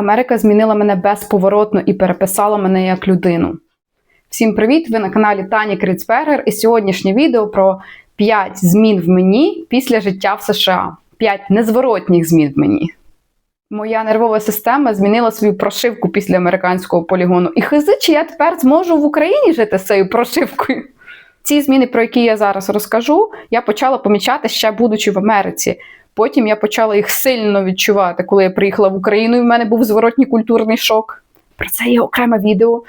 Америка змінила мене безповоротно і переписала мене як людину. Всім привіт! Ви на каналі Тані Крицбергер і сьогоднішнє відео про 5 змін в мені після життя в США. 5 незворотніх змін в мені. Моя нервова система змінила свою прошивку після американського полігону. І хизи, чи я тепер зможу в Україні жити з цією прошивкою? Ці зміни, про які я зараз розкажу, я почала помічати ще будучи в Америці. Потім я почала їх сильно відчувати, коли я приїхала в Україну, і в мене був зворотній культурний шок. Про це є окреме відео.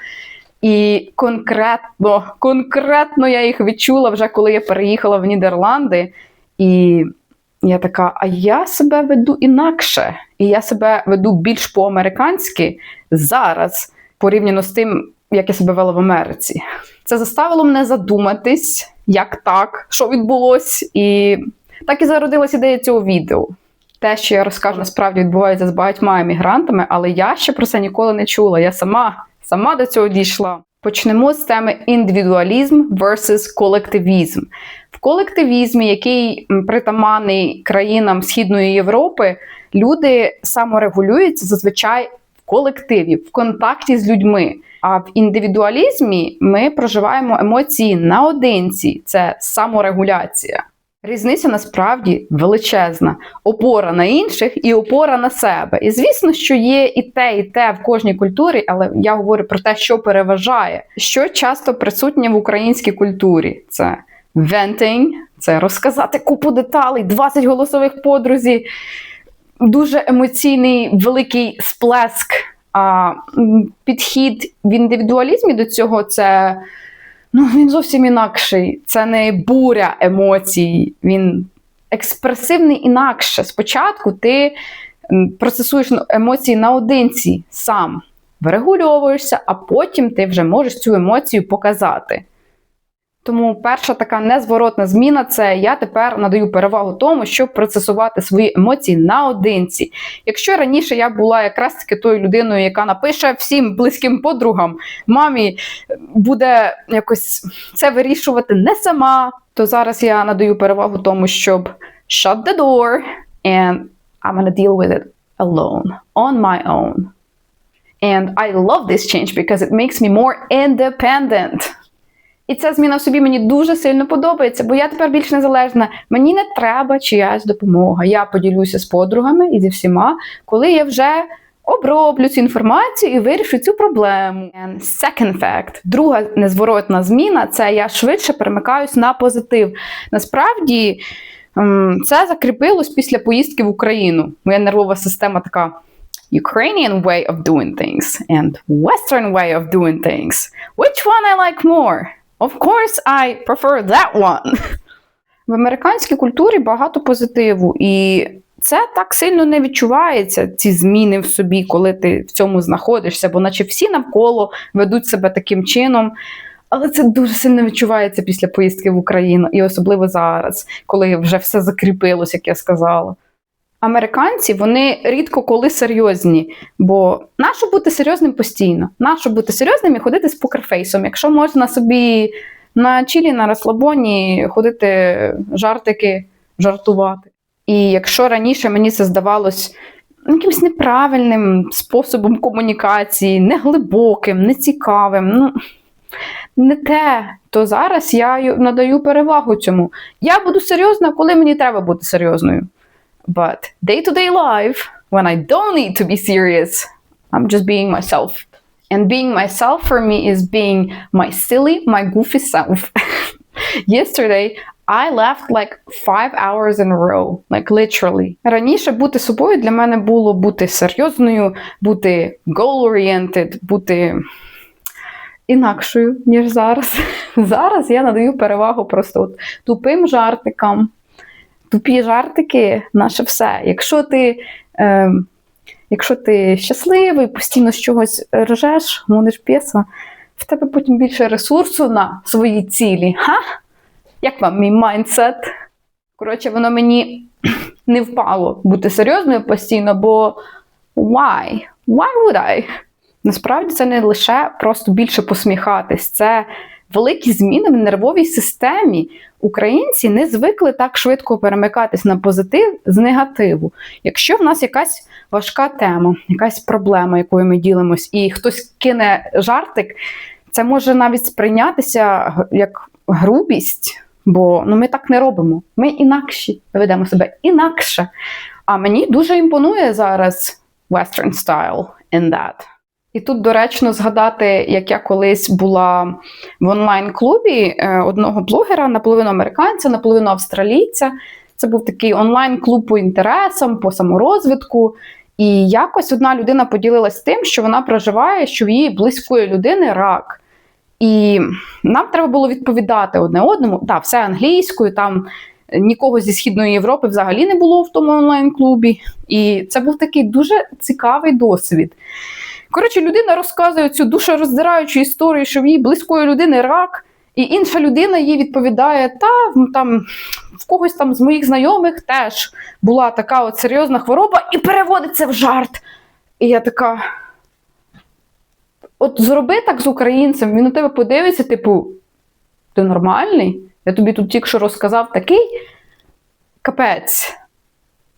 І конкретно, конкретно я їх відчула вже коли я переїхала в Нідерланди. І я така: а я себе веду інакше. І я себе веду більш по-американськи зараз, порівняно з тим, як я себе вела в Америці. Це заставило мене задуматись, як так, що відбулось, і так і зародилась ідея цього відео. Те, що я розкажу, насправді відбувається з багатьма емігрантами, але я ще про це ніколи не чула. Я сама, сама до цього дійшла. Почнемо з теми індивідуалізм versus колективізм. В колективізмі, який м, притаманний країнам Східної Європи, люди саморегулюються зазвичай в колективі, в контакті з людьми. А в індивідуалізмі ми проживаємо емоції наодинці, це саморегуляція. Різниця насправді величезна: опора на інших і опора на себе. І звісно, що є і те, і те в кожній культурі, але я говорю про те, що переважає, що часто присутнє в українській культурі. Це venting, це розказати купу деталей, 20 голосових подрузі, дуже емоційний великий сплеск. А підхід в індивідуалізмі до цього це ну, він зовсім інакший. Це не буря емоцій, він експресивний інакше. Спочатку ти процесуєш ну, емоції наодинці сам, врегульовуєшся, а потім ти вже можеш цю емоцію показати. Тому перша така незворотна зміна це я тепер надаю перевагу тому, щоб процесувати свої емоції наодинці. Якщо раніше я була якраз таки тою людиною, яка напише всім близьким подругам, мамі буде якось це вирішувати не сама, то зараз я надаю перевагу тому, щоб shut the door and I'm gonna deal with it alone, on my own. And I love this change because it makes me more independent. І ця зміна в собі мені дуже сильно подобається, бо я тепер більш незалежна. Мені не треба чиясь допомога. Я поділюся з подругами і зі всіма, коли я вже оброблю цю інформацію і вирішу цю проблему. And second fact, друга незворотна зміна це я швидше перемикаюсь на позитив. Насправді ем, це закріпилось після поїздки в Україну. Моя нервова система така. Ukrainian way of doing things and Western way of doing things. Which one I like more? Of course, I prefer that one. В американській культурі багато позитиву, і це так сильно не відчувається, ці зміни в собі, коли ти в цьому знаходишся, бо наче всі навколо ведуть себе таким чином. Але це дуже сильно відчувається після поїздки в Україну, і особливо зараз, коли вже все закріпилось, як я сказала. Американці вони рідко коли серйозні, бо нащо бути серйозним постійно? Нащо бути серйозним і ходити з покерфейсом, якщо можна собі на чілі, на розслабоні ходити жартики, жартувати. І якщо раніше мені це здавалось якимось неправильним способом комунікації, неглибоким, нецікавим, ну не те, то зараз я надаю перевагу цьому. Я буду серйозна, коли мені треба бути серйозною. But day-to-day life, when I don't need to be serious, I'm just being myself. And being myself for me is being my silly, my goofy self. Yesterday, I laughed like five hours in a row, like literally. Раніше бути собою для мене було бути серйозною, бути goal-oriented, бути інакшою, ніж зараз. Зараз я надаю перевагу просто от тупим жартикам. Тупі жартики наше все. Якщо ти, е, якщо ти щасливий, постійно з чогось ржеш, гониш п'єса, в тебе потім більше ресурсу на свої цілі. Ха? Як вам мій майндсет? Коротше, воно мені не впало бути серйозною постійно, бо why? Why would I? Насправді це не лише просто більше посміхатись, це великі зміни в нервовій системі. Українці не звикли так швидко перемикатись на позитив з негативу. Якщо в нас якась важка тема, якась проблема, якою ми ділимось, і хтось кине жартик, це може навіть сприйнятися як грубість, бо ну, ми так не робимо. Ми інакші ведемо себе інакше. А мені дуже імпонує зараз Western style in that. І тут доречно згадати, як я колись була в онлайн-клубі е, одного блогера, наполовину американця, наполовину австралійця. Це був такий онлайн-клуб по інтересам, по саморозвитку. І якось одна людина поділилась тим, що вона проживає, що в її близької людини рак. І нам треба було відповідати одне одному. Так, все англійською, там нікого зі Східної Європи взагалі не було в тому онлайн-клубі. І це був такий дуже цікавий досвід. Коротше, людина розказує цю душероздираючу історію, що в її близької людини рак, і інша людина їй відповідає: та там в когось там з моїх знайомих теж була така от серйозна хвороба, і переводить це в жарт. І я така. От зроби так з українцем, він на тебе подивиться, типу, ти нормальний? Я тобі тут тільки що розказав такий капець.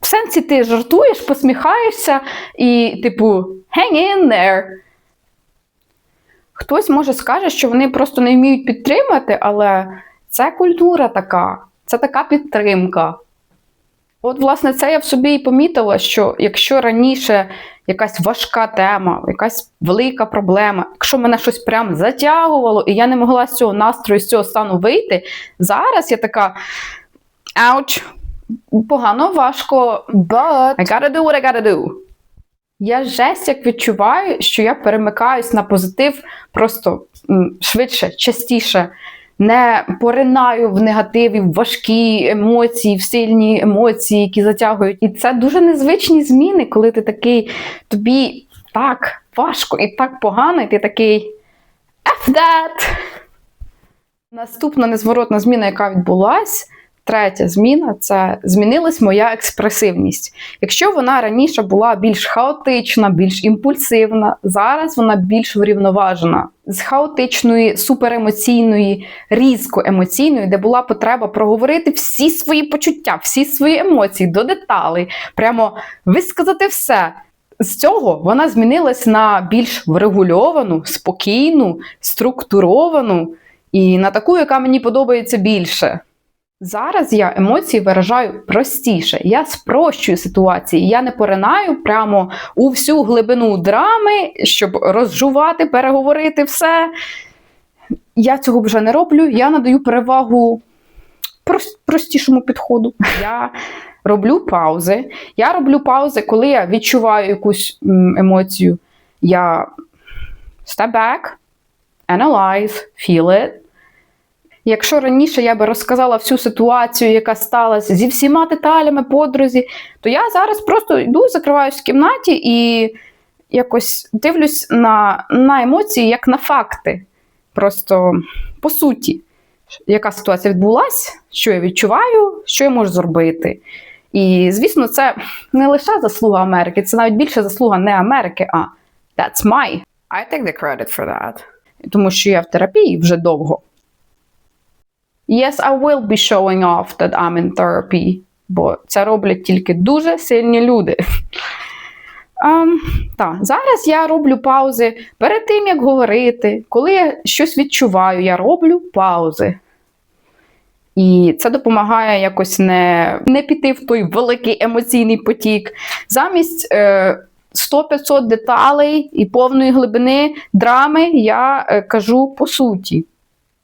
В сенсі ти жартуєш, посміхаєшся і, типу, hang in there. Хтось може скаже, що вони просто не вміють підтримати, але це культура така, це така підтримка. От, власне, це я в собі і помітила, що якщо раніше якась важка тема, якась велика проблема, якщо мене щось прям затягувало, і я не могла з цього настрою, з цього стану вийти, зараз я така ауч, погано, важко, but I gotta do what I gotta do. Я жесть як відчуваю, що я перемикаюсь на позитив просто швидше, частіше. Не поринаю в негативі, в важкі емоції, в сильні емоції, які затягують. І це дуже незвичні зміни, коли ти такий, тобі так важко і так погано, і ти такий F that! Наступна незворотна зміна, яка відбулась, третя зміна це змінилась моя експресивність. Якщо вона раніше була більш хаотична, більш імпульсивна, зараз вона більш врівноважена. З хаотичної, суперемоційної, різко емоційної, де була потреба проговорити всі свої почуття, всі свої емоції до деталей, прямо висказати все. З цього вона змінилась на більш врегульовану, спокійну, структуровану і на таку, яка мені подобається більше. Зараз я емоції виражаю простіше. Я спрощую ситуації. Я не поринаю прямо у всю глибину драми, щоб розжувати, переговорити все. Я цього вже не роблю. Я надаю перевагу простішому підходу. Я роблю паузи. Я роблю паузи, коли я відчуваю якусь емоцію. Я step back, analyze, feel it. Якщо раніше я би розказала всю ситуацію, яка сталася зі всіма деталями подрузі, то я зараз просто йду, закриваюсь в кімнаті і якось дивлюсь на, на емоції, як на факти. Просто по суті, яка ситуація відбулася, що я відчуваю, що я можу зробити. І, звісно, це не лише заслуга Америки, це навіть більше заслуга не Америки, а that's my. I take the credit for that. Тому що я в терапії вже довго. Yes, I will be showing off that I'm in therapy, бо це роблять тільки дуже сильні люди. Um, так, зараз я роблю паузи перед тим, як говорити. Коли я щось відчуваю, я роблю паузи. І це допомагає якось не, не піти в той великий емоційний потік. Замість е, 100-500 деталей і повної глибини драми я е, кажу по суті.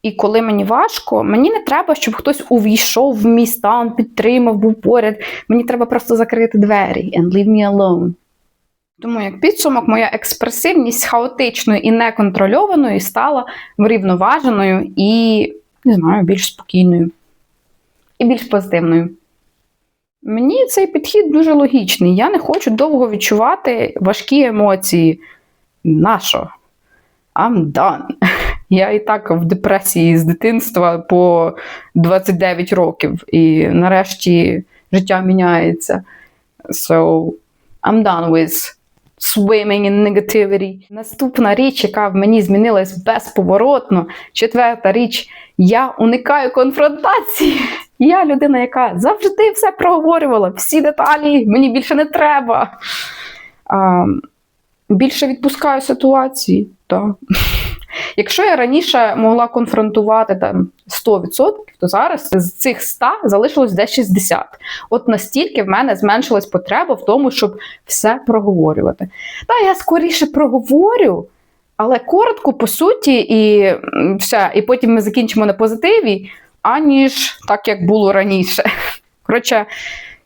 І коли мені важко, мені не треба, щоб хтось увійшов в мій стан, підтримав, був поряд. Мені треба просто закрити двері and leave me alone. Тому як підсумок, моя експресивність хаотичною і неконтрольованою стала врівноваженою і, не знаю, більш спокійною і більш позитивною. Мені цей підхід дуже логічний. Я не хочу довго відчувати важкі емоції. Нащо? I'm done. Я і так в депресії з дитинства по 29 років, і нарешті життя міняється. So, I'm done with swimming in negativity. Наступна річ, яка в мені змінилась безповоротно. Четверта річ, я уникаю конфронтації. Я людина, яка завжди все проговорювала, всі деталі мені більше не треба. А, більше відпускаю ситуації. Так. Якщо я раніше могла конфронтувати там 100%, то зараз з цих 100 залишилось десь 60. От настільки в мене зменшилась потреба в тому, щоб все проговорювати. Та я скоріше проговорю, але коротко, по суті, і все, і потім ми закінчимо на позитиві, аніж так, як було раніше. Коротше,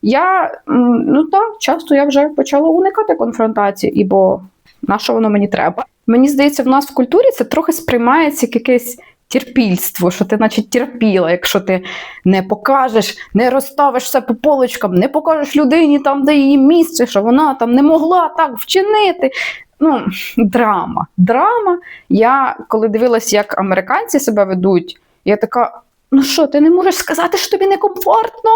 я ну так, часто я вже почала уникати конфронтації, бо на що воно мені треба? Мені здається, в нас в культурі це трохи сприймається як якесь терпільство, що ти, наче, терпіла, якщо ти не покажеш, не розставиш все по полочкам, не покажеш людині там, де її місце, що вона там не могла так вчинити. Ну, драма. Драма. Я коли дивилась, як американці себе ведуть, я така: ну що, ти не можеш сказати, що тобі некомфортно?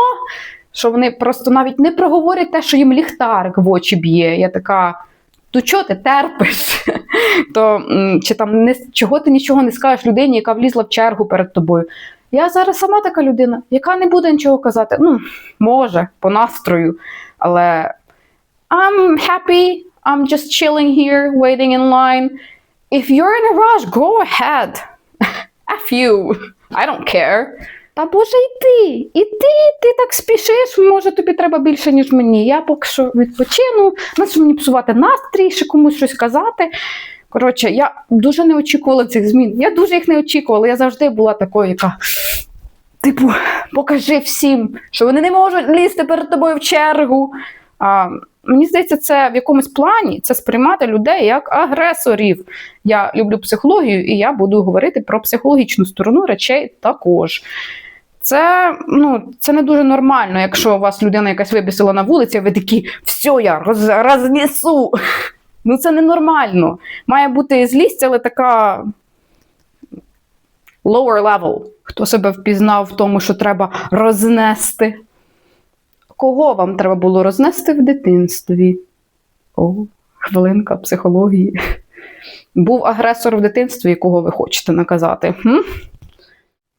Що вони просто навіть не проговорять те, що їм ліхтарик в очі б'є. Я така. То чого ти терпиш? То чи там не чого ти нічого не скажеш людині, яка влізла в чергу перед тобою? Я зараз сама така людина, яка не буде нічого казати. Ну, може, по настрою, але I'm happy, I'm just chilling here, waiting in line. If you're in a rush, go ahead. F you. I don't care. Та Боже, йди, іди, ти так спішиш, може тобі треба більше, ніж мені. Я поки що відпочину, на що мені псувати настрій, ще комусь щось казати. Коротше, я дуже не очікувала цих змін. Я дуже їх не очікувала. Я завжди була такою, яка. Типу, покажи всім, що вони не можуть лізти перед тобою в чергу. А, мені здається, це в якомусь плані це сприймати людей як агресорів. Я люблю психологію, і я буду говорити про психологічну сторону речей також. Це, ну, це не дуже нормально, якщо у вас людина якась вибісила на вулиці, а ви такі все, я роз, рознесу. Ну, це ненормально. Має бути злість, але така lower level. Хто себе впізнав в тому, що треба рознести? Кого вам треба було рознести в дитинстві? О, хвилинка психології. Був агресор в дитинстві, якого ви хочете наказати. Хм?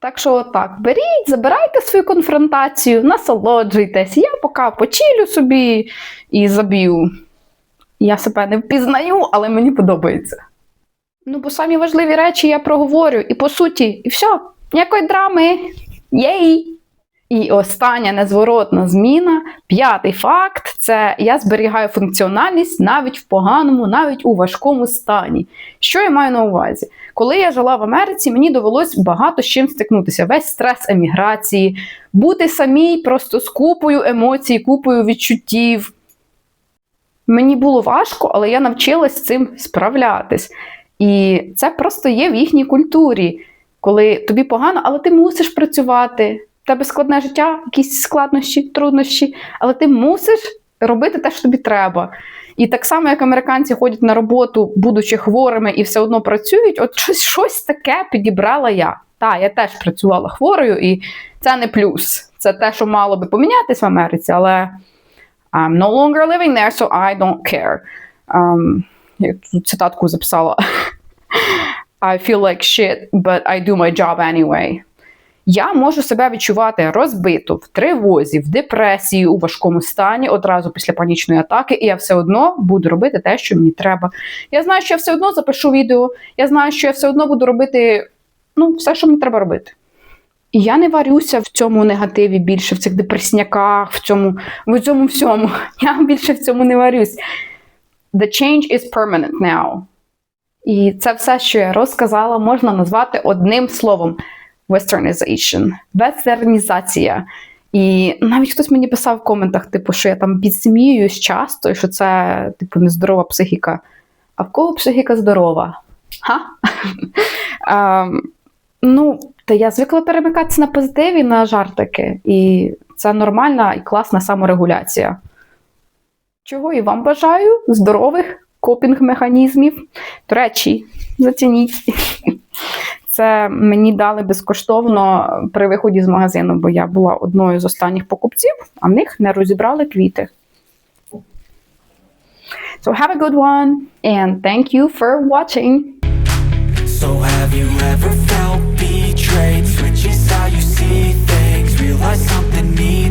Так що, отак, беріть, забирайте свою конфронтацію, насолоджуйтесь. Я поки почілю собі і заб'ю. Я себе не впізнаю, але мені подобається. Ну, бо самі важливі речі я проговорю, і по суті, і все, ніякої драми. Єй! І остання незворотна зміна, п'ятий факт це я зберігаю функціональність навіть в поганому, навіть у важкому стані. Що я маю на увазі? Коли я жила в Америці, мені довелось багато з чим стикнутися. Весь стрес еміграції, бути самій просто з купою емоцій, купою відчуттів. Мені було важко, але я навчилась цим справлятись. І це просто є в їхній культурі, коли тобі погано, але ти мусиш працювати. Тебе складне життя, якісь складнощі, труднощі, але ти мусиш робити те, що тобі треба. І так само, як американці ходять на роботу, будучи хворими, і все одно працюють, от щось, щось таке підібрала я. Так, я теж працювала хворою, і це не плюс. Це те, що мало би помінятись в Америці, але I'm no longer living there, so I don't care. Um, я тут цитатку записала. I feel like shit, but I do my job anyway. Я можу себе відчувати розбито, в тривозі, в депресії, у важкому стані одразу після панічної атаки, і я все одно буду робити те, що мені треба. Я знаю, що я все одно запишу відео, я знаю, що я все одно буду робити ну, все, що мені треба робити. І я не варюся в цьому негативі більше, в цих депресняках, в цьому, в цьому всьому. Я більше в цьому не варюсь. The change is permanent now. І це все, що я розказала, можна назвати одним словом westernization, вестернізація. І навіть хтось мені писав в коментах, типу, що я там підсміююсь часто, і що це, типу, нездорова психіка. А в кого психіка здорова? Ха? а, ну, та я звикла перемикатися на позитиві, на жартики. І це нормальна і класна саморегуляція. Чого і вам бажаю здорових копінг-механізмів. До речі, зацініть. Це мені дали безкоштовно при виході з магазину, бо я була одною з останніх покупців, а в них не розібрали квіти. So have a good one and thank you for watching. So have you ever felt betrayed? Switches how you see things Realize something needs